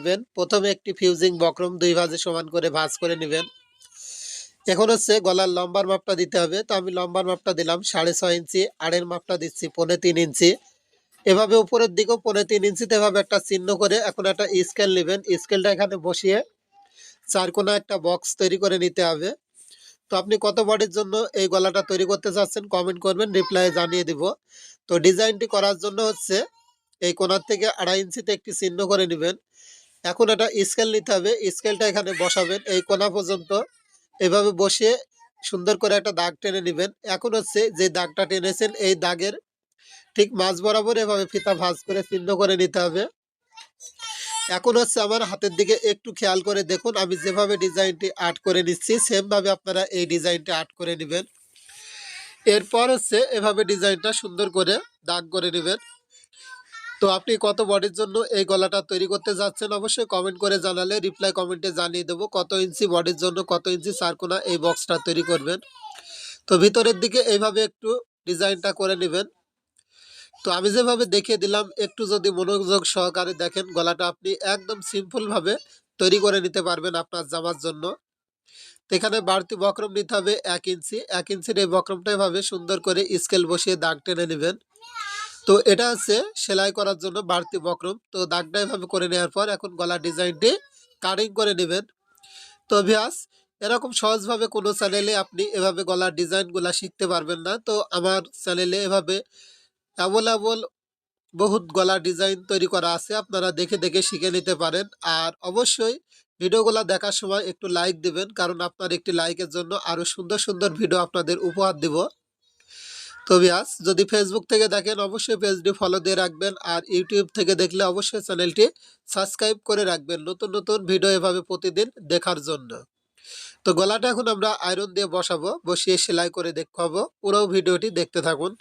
পারবেন প্রথমে একটি ফিউজিং বক্রম দুই ভাজে সমান করে ভাজ করে নেবেন। এখন হচ্ছে গলার লম্বার মাপটা দিতে হবে। তো আমি লম্বার মাপটা দিলাম, সাড়ে ছয় ইঞ্চি, আড়ের মাপটা দিচ্ছি, পনে তিন ইঞ্চি। এভাবে উপরের দিকেও পনে তিন ইঞ্চিতে এভাবে একটা চিহ্ন করে এখন একটা স্কেল নেবেন। স্কেলটা এখানে বসিয়ে চার কোনা একটা বক্স তৈরি করে নিতে হবে। তো আপনি কত বডির জন্য এই গলাটা তৈরি করতে চাচ্ছেন কমেন্ট করবেন, রিপ্লাই জানিয়ে দিব। তো ডিজাইনটি করার জন্য হচ্ছে এই কোনার থেকে আড়াই ইঞ্চিতে একটি চিহ্ন করে নেবেন। এখন একটা স্কেল নিতে হবে। স্কেলটা এখানে বসাবেন। এই কোনা পর্যন্ত এভাবে বসিয়ে সুন্দর করে একটা দাগ টেনে নেবেন। এখন হচ্ছে যে দাগটা টেনেছেন, এই দাগের ঠিক মাঝ বরাবর এভাবে ফিতা ভাঁজ করে চিহ্ন করে নিতে হবে। এখন হচ্ছে আমার হাতের দিকে একটু খেয়াল করে দেখুন, আমি যেভাবে ডিজাইনটি আর্ট করে নিচ্ছি, সেমভাবে আপনারা এই ডিজাইনটি আর্ট করে নেবেন। এরপর হচ্ছে এভাবে ডিজাইনটা সুন্দর করে দাগ করে নেবেন। তো আপনি কত বডির জন্য এই গলাটা তৈরি করতে যাচ্ছেন অবশ্যই কমেন্ট করে জানালে রিপ্লাই কমেন্টে জানিয়ে দেবো কত ইঞ্চি বডির জন্য, কত ইঞ্চি চারকোনা এই বক্সটা তৈরি করবেন। তো ভিতরের দিকে এইভাবে একটু ডিজাইনটা করে নেবেন। তো আমি যেভাবে দেখিয়ে দিলাম, একটু যদি মনোযোগ সহকারে দেখেন, গলাটা আপনি একদম সিম্পলভাবে তৈরি করে নিতে পারবেন আপনার জামার জন্য। তো এখানে বাড়তি বক্রম নিতে হবে এক ইঞ্চি এক ইঞ্চির এই বক্রমটা এভাবে সুন্দর করে স্কেল বসিয়ে দাগ টেনে নেবেন। তো এটা হচ্ছে সেলাই করার জন্য বাড়তি বক্রম। তো দাগটা এভাবে করে নেওয়ার পর এখন গলার ডিজাইনটি কাটিং করে নেবেন। তো ভিয়াস এরকম সহজভাবে কোনো চ্যানেলে আপনি এভাবে গলার ডিজাইনগুলা শিখতে পারবেন না। তো আমার চ্যানেলে এভাবে অ্যাভেলেবল বহুত গলার ডিজাইন তৈরি করা আছে, আপনারা দেখে দেখে শিখে নিতে পারেন। আর অবশ্যই ভিডিওগুলো দেখার সময় একটু লাইক দিবেন, কারণ আপনার একটি লাইকের জন্য আরও সুন্দর সুন্দর ভিডিও আপনাদের উপহার দিব। তো বিয়াস যদি ফেসবুক থেকে দেখেন, অবশ্যই পেজটি ফলো দিয়ে রাখবেন আর ইউটিউব থেকে দেখলে অবশ্যই চ্যানেলটি সাবস্ক্রাইব করে রাখবেন নতুন নতুন ভিডিও এভাবে প্রতিদিন দেখার জন্য। তো গলাটা এখন আমরা আয়রন দিয়ে বসাবো, বসিয়ে সেলাই করে দেখাবো পুরো ভিডিওটি দেখতে থাকুন।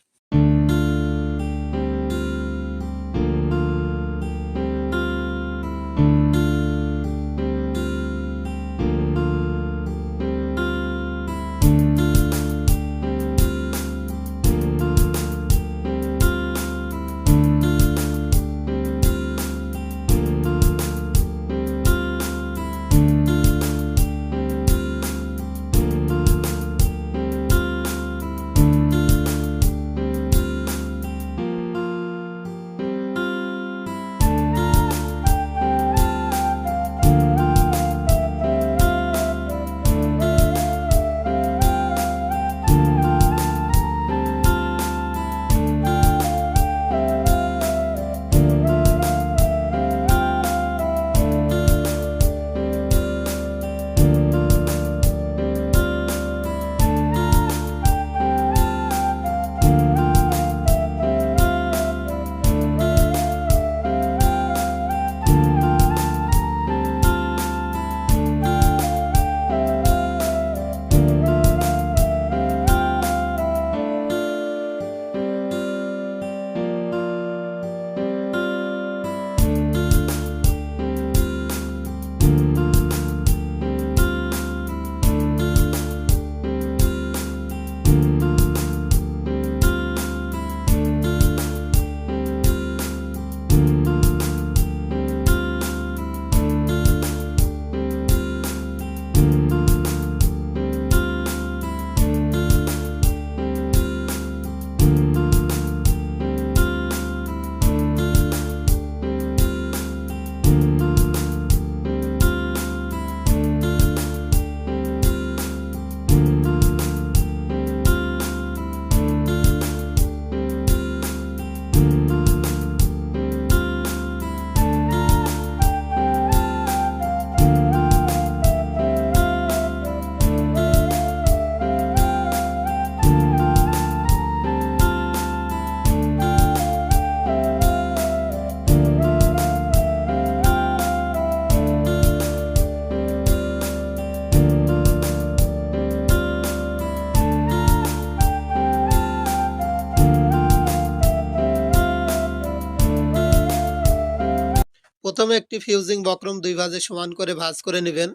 প্রথমে একটি ফিউজিং বক্রম দুই ভাজে সমান করে ভাজ করে নেবেন।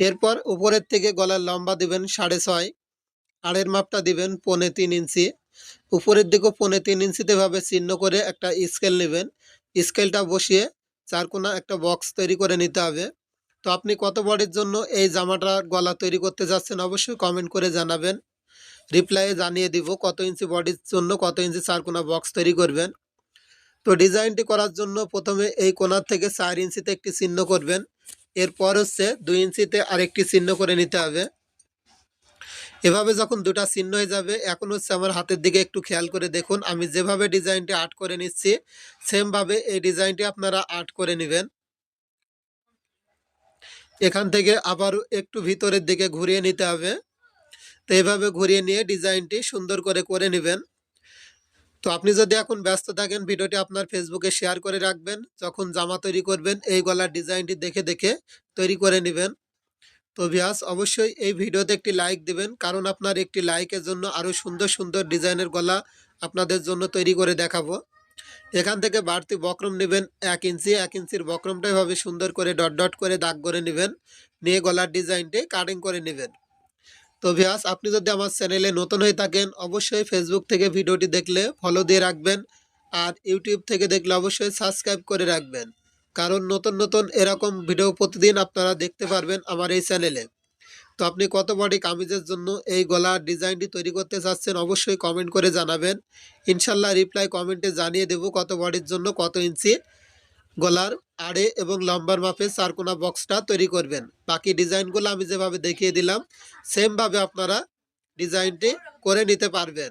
এরপর উপরের থেকে গলার লম্বা দিবেন সাড়ে ছয়, আড়ের মাপটা দিবেন পনে তিন ইঞ্চি। উপরের দিকেও পনে তিন ইঞ্চিতে ভাবে চিহ্ন করে একটা স্কেল নেবেন। স্কেলটা বসিয়ে চার চারকোনা একটা বক্স তৈরি করে নিতে হবে। তো আপনি কত বডির জন্য এই জামাটার গলা তৈরি করতে যাচ্ছেন অবশ্যই কমেন্ট করে জানাবেন। রিপ্লাইয়ে জানিয়ে দিব কত ইঞ্চি বডির জন্য কত ইঞ্চি চারকোনা বক্স তৈরি করবেন। তো ডিজাইনটি করার জন্য প্রথমে এই কোণার থেকে চার ইঞ্চিতে একটি চিহ্ন করবেন। এরপর হচ্ছে দুই ইঞ্চিতে আরেকটি চিহ্ন করে নিতে হবে। এভাবে যখন দুটা চিহ্ন হয়ে যাবে, এখন হচ্ছে আমার হাতের দিকে একটু খেয়াল করে দেখুন, আমি যেভাবে ডিজাইনটি আর্ট করে নিচ্ছি, সেমভাবে এই ডিজাইনটি আপনারা আর্ট করে নেবেন। এখান থেকে আবারও একটু ভিতরের দিকে ঘুরিয়ে নিতে হবে। তো এভাবে ঘুরিয়ে নিয়ে ডিজাইনটি সুন্দর করে করে নেবেন। তো আপনি যদি এখন ব্যস্ত থাকেন, ভিডিওটি আপনার ফেসবুকে শেয়ার করে রাখবেন। যখন জামা তৈরি করবেন, এই গলার ডিজাইনটি দেখে দেখে তৈরি করে নেবেন। তো ভিয়াস, অবশ্যই এই ভিডিওতে একটি লাইক দিবেন, কারণ আপনার একটি লাইকের জন্য আরও সুন্দর সুন্দর ডিজাইনের গলা আপনাদের জন্য তৈরি করে দেখাবো। এখান থেকে বাড়তি বক্রম নেবেন, এক ইঞ্চি, এক ইঞ্চির বক্রমটা এভাবে সুন্দর করে ডট ডট করে দাগ করে নেবেন। নিয়ে গলার ডিজাইনটি কাটিং করে নেবেন। তো ভিয়াস আপনি যদি আমার চ্যানেলে নতুন হয়ে থাকেন, অবশ্যই ফেসবুক থেকে ভিডিওটি দেখলে ফলো দিয়ে রাখবেন আর ইউটিউব থেকে দেখলে অবশ্যই সাবস্ক্রাইব করে রাখবেন। কারণ নতুন নতুন এরকম ভিডিও প্রতিদিন আপনারা দেখতে পারবেন আমার এই চ্যানেলে। তো আপনি কত বডি কামিজের জন্য এই গলার ডিজাইনটি তৈরি করতে চাচ্ছেন, অবশ্যই কমেন্ট করে জানাবেন। ইনশাল্লাহ রিপ্লাই কমেন্টে জানিয়ে দেব কত বডির জন্য কত ইঞ্চি। গলার আড়ে এবং লম্বার মাপে সারকোনা বক্সটা তৈরি করবেন। বাকি ডিজাইনগুলো আমি যেভাবে দেখিয়ে দিলাম, সেমভাবে আপনারা ডিজাইনটি করে নিতে পারবেন।